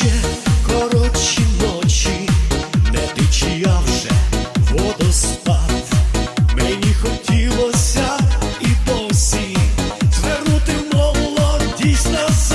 Ще коротші ночі, не течі, а вже водоспад. Мені хотілося і досі звернути молодість нас.